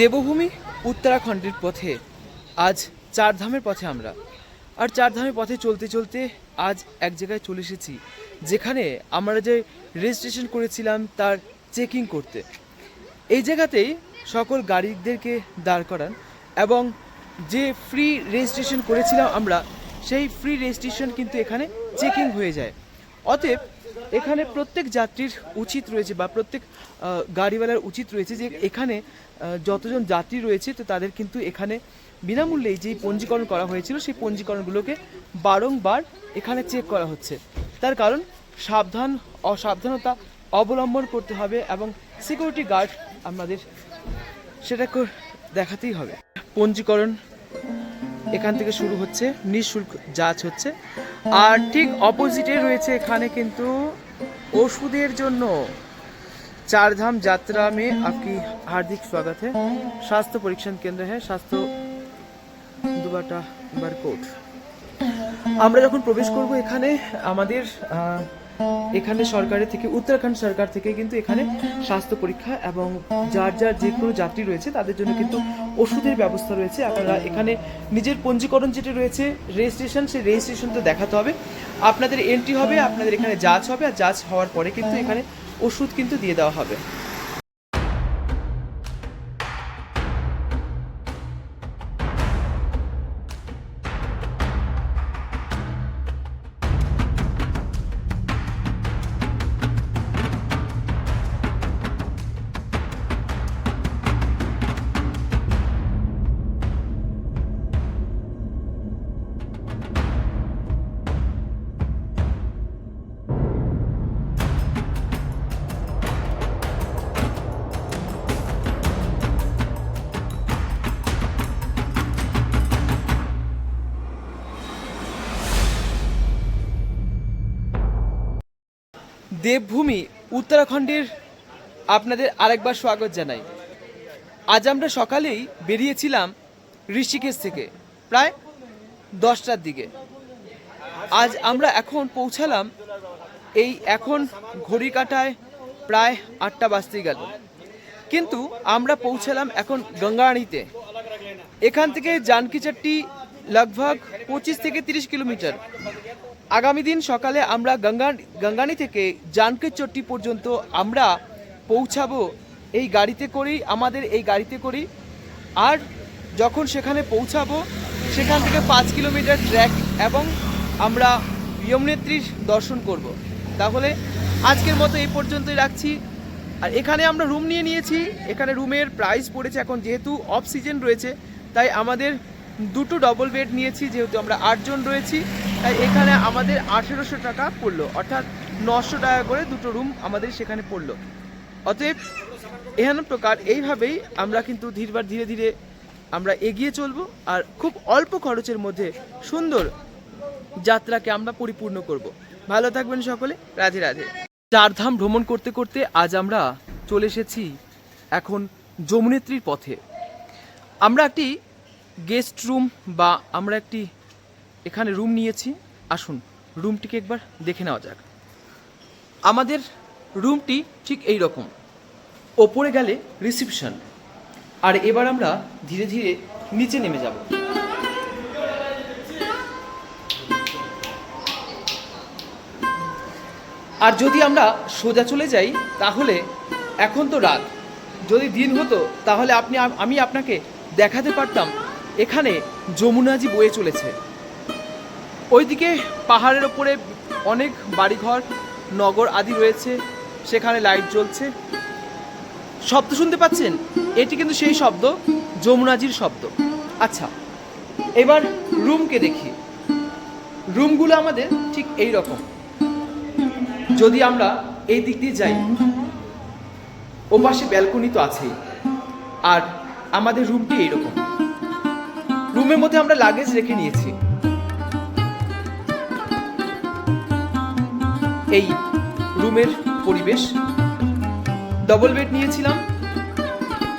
দেবভূমি উত্তরাখণ্ডের পথে। আজ চারধামের পথে আমরা। আর চারধামের পথে চলতে চলতে আজ এক জায়গায় চলে এসেছি, যেখানে আমরা যে রেজিস্ট্রেশন করেছিলাম তার চেকিং করতে। এই জায়গাতেই সকল গাড়িদেরকে দাঁড় করান এবং যে ফ্রি রেজিস্ট্রেশন করেছিলাম আমরা, সেই ফ্রি রেজিস্ট্রেশন কিন্তু এখানে চেকিং হয়ে যায়। অতএব এখানে প্রত্যেক যাত্রীর উচিত রয়েছে বা প্রত্যেক গাড়িওয়ালার উচিত রয়েছে যে এখানে যতজন যাত্রী রয়েছে তো তাদের কিন্তু এখানে বিনামূল্যেই যেই পঞ্জীকরণ করা হয়েছিল সেই পঞ্জীকরণগুলোকে বারংবার এখানে চেক করা হচ্ছে। তার কারণ সাবধান, অসাবধানতা অবলম্বন করতে হবে এবং সিকিউরিটি গার্ড আমাদের সেটাকে দেখাতেই হবে। পঞ্জীকরণ এখান থেকে শুরু হচ্ছে, নিঃশুল্ক যাচ হচ্ছে। আর ঠিক অপোজিটে রয়েছে এখানে কিন্তু ওষুধের জন্য চারধাম যাত্রা মে আপনি হার্দিক স্বাগত হ্যাঁ স্বাস্থ্য পরীক্ষণ কেন্দ্র হ্যাঁ স্বাস্থ্য দুবাটা বারকোট। আমরা যখন প্রবেশ করব এখানে, আমাদের এখানে সরকারের থেকে, উত্তরাখণ্ড সরকার থেকে কিন্তু এখানে স্বাস্থ্য পরীক্ষা এবং যার যার যে কোনো যাত্রী রয়েছে, তাদের জন্য কিন্তু ওষুধের ব্যবস্থা রয়েছে। আপনারা এখানে নিজের পঞ্জীকরণ যেটা রয়েছে রেজিস্ট্রেশন সেই রেজিস্ট্রেশন তো দেখাতে হবে। আপনাদের এন্ট্রি হবে, আপনাদের এখানে যাচ হবে, আর জাজ হওয়ার পরে কিন্তু এখানে ওষুধ কিন্তু দিয়ে দেওয়া হবে। দেবভূমি উত্তরাখণ্ডের আপনাদের আরেকবার স্বাগত জানাই। আজ আমরা সকালেই বেরিয়েছিলাম ঋষিকেশ থেকে, প্রায় দশটার দিকে। আজ আমরা এখন পৌঁছালাম এই এখন ঘড়ি কাটায় প্রায় আটটা বাজতে গেল। কিন্তু আমরা পৌঁছালাম এখন গঙ্গারানিতে। এখান থেকে জানকিচারটি লগভগ পঁচিশ থেকে তিরিশ কিলোমিটার। আগামী দিন সকালে আমরা গঙ্গা, গঙ্গানি থেকে জানকের চট্টি পর্যন্ত আমরা পৌঁছাবো এই গাড়িতে করেই, আমাদের এই গাড়িতে করেই। আর যখন সেখানে পৌঁছাবো, সেখান থেকে পাঁচ কিলোমিটার ট্র্যাক এবং আমরা যমনেত্রীর দর্শন করব। তাহলে আজকের মতো এই পর্যন্তই রাখছি। আর এখানে আমরা রুম নিয়ে নিয়েছি। এখানে রুমের প্রাইস পড়েছে এখন যেহেতু অফ সিজন রয়েছে, তাই আমাদের দুটো ডবল বেড নিয়েছি, যেহেতু আমরা আটজন রয়েছি, তাই এখানে আমাদের আঠেরোশো টাকা পড়ল। অর্থাৎ নশো টাকা করে দুটো রুম আমাদের সেখানে পড়ল। অতএব এহেন প্রকার, এইভাবেই আমরা কিন্তু ধীরবার ধীরে ধীরে আমরা এগিয়ে চলবো, আর খুব অল্প খরচের মধ্যে সুন্দর যাত্রাকে আমরা পরিপূর্ণ করব। ভালো থাকবেন সকলে, রাধে রাধে। চারধাম ভ্রমণ করতে করতে আজ আমরা চলে এসেছি এখন যমুনেত্রীর পথে। আমরা একটি গেস্ট রুম বা আমরা একটি এখানে রুম নিয়েছি। আসুন, রুমটিকে একবার দেখে নেওয়া যাক। আমাদের রুমটি ঠিক এই রকম। ওপরে গেলে রিসিপশন, আর এবার আমরা ধীরে ধীরে নিচে নেমে যাব। আর যদি আমরা সোজা চলে যাই, তাহলে এখন তো রাত। যদি দিন হতো, তাহলে আপনি, আমি আপনাকে দেখাতে পারতাম এখানে যমুনাজি বয়ে চলেছে। ওইদিকে পাহাড়ের ওপরে অনেক বাড়িঘর, নগর আদি রয়েছে, সেখানে লাইট জ্বলছে। শব্দ শুনতে পাচ্ছেন? এটি কিন্তু সেই শব্দ যমুনাজির শব্দ। আচ্ছা এবার রুমকে দেখি। রুমগুলো আমাদের ঠিক এই রকম। যদি আমরা এই দিক দিয়ে যাই, ওপাশে ব্যালকনি তো আছেই, আর আমাদের রুমটি এইরকম রুমের মধ্যে আমরা লাগেজ রেখে নিয়েছি। এই রুমের পরিবেশ। ডবল বেড নিয়েছিলাম।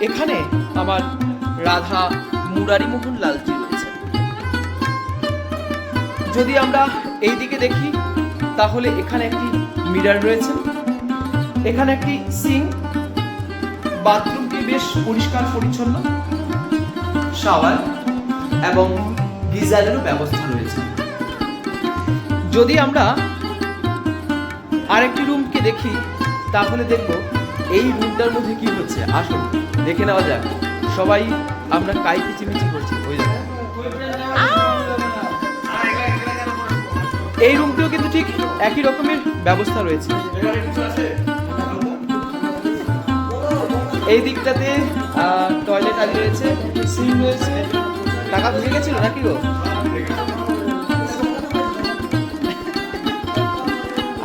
এখানে আমার রাধা মুরারি মোহন লালজি রয়েছে যদি আমরা এই দিকে দেখি, তাহলে এখানে একটি মিরার রয়েছে। এখানে একটি সিং বাথরুমটি বেশ পরিষ্কার, পরিচ্ছন্ন। শাওয়ার এবং গিজারেরও ব্যবস্থা রয়েছে। যদি আমরা আরেকটি রুমকে দেখি, তাহলে দেখব এই রুমটার মধ্যে কি হচ্ছে। আসুন, দেখে নেওয়া যাক। সবাই আমরা কাই কিচিমিচি করছি। ওই দেখো। এই রুমটিও কিন্তু ঠিক একই রকমের ব্যবস্থা রয়েছে। এই দিকটাতে টয়লেট আগে রয়েছে। সিম রয়েছে টাকা ভুলে গেছিল নাকি গো?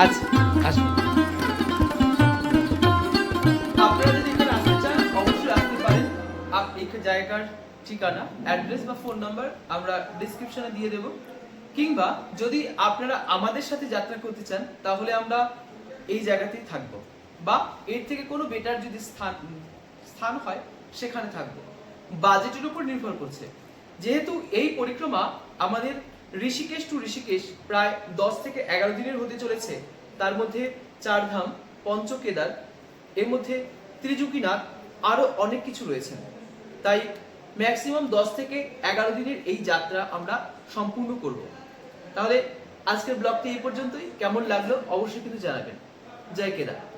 আচ্ছা জায়গার ঠিকানা অ্যাড্রেস বা ফোন নাম্বার আমরা ডিসক্রিপশনে দিয়ে দেব। কিংবা যদি আপনারা আমাদের সাথে যাত্রা করতে চান, তাহলে আমরা এই জায়গাতেই থাকব। বা এর থেকে কোনো বেটার যদি স্থান স্থান হয়, সেখানে থাকব। বাজেটের উপর নির্ভর করছে। যেহেতু এই পরিক্রমা আমাদের ঋষিকেশ টু ঋষিকেশ প্রায় দশ থেকে এগারো দিনের হতে চলেছে। তার মধ্যে চার ধাম পঞ্চকেদার, এর মধ্যে ত্রিজুকিনাথ আরও অনেক কিছু রয়েছে। তাই ম্যাক্সিমাম দশ থেকে এগারো দিনের এই যাত্রা আমরা সম্পূর্ণ করব। তাহলে আজকের ব্লগটি এই পর্যন্তই। কেমন লাগল অবশ্যই কিন্তু জানাবেন। জয় কেদার।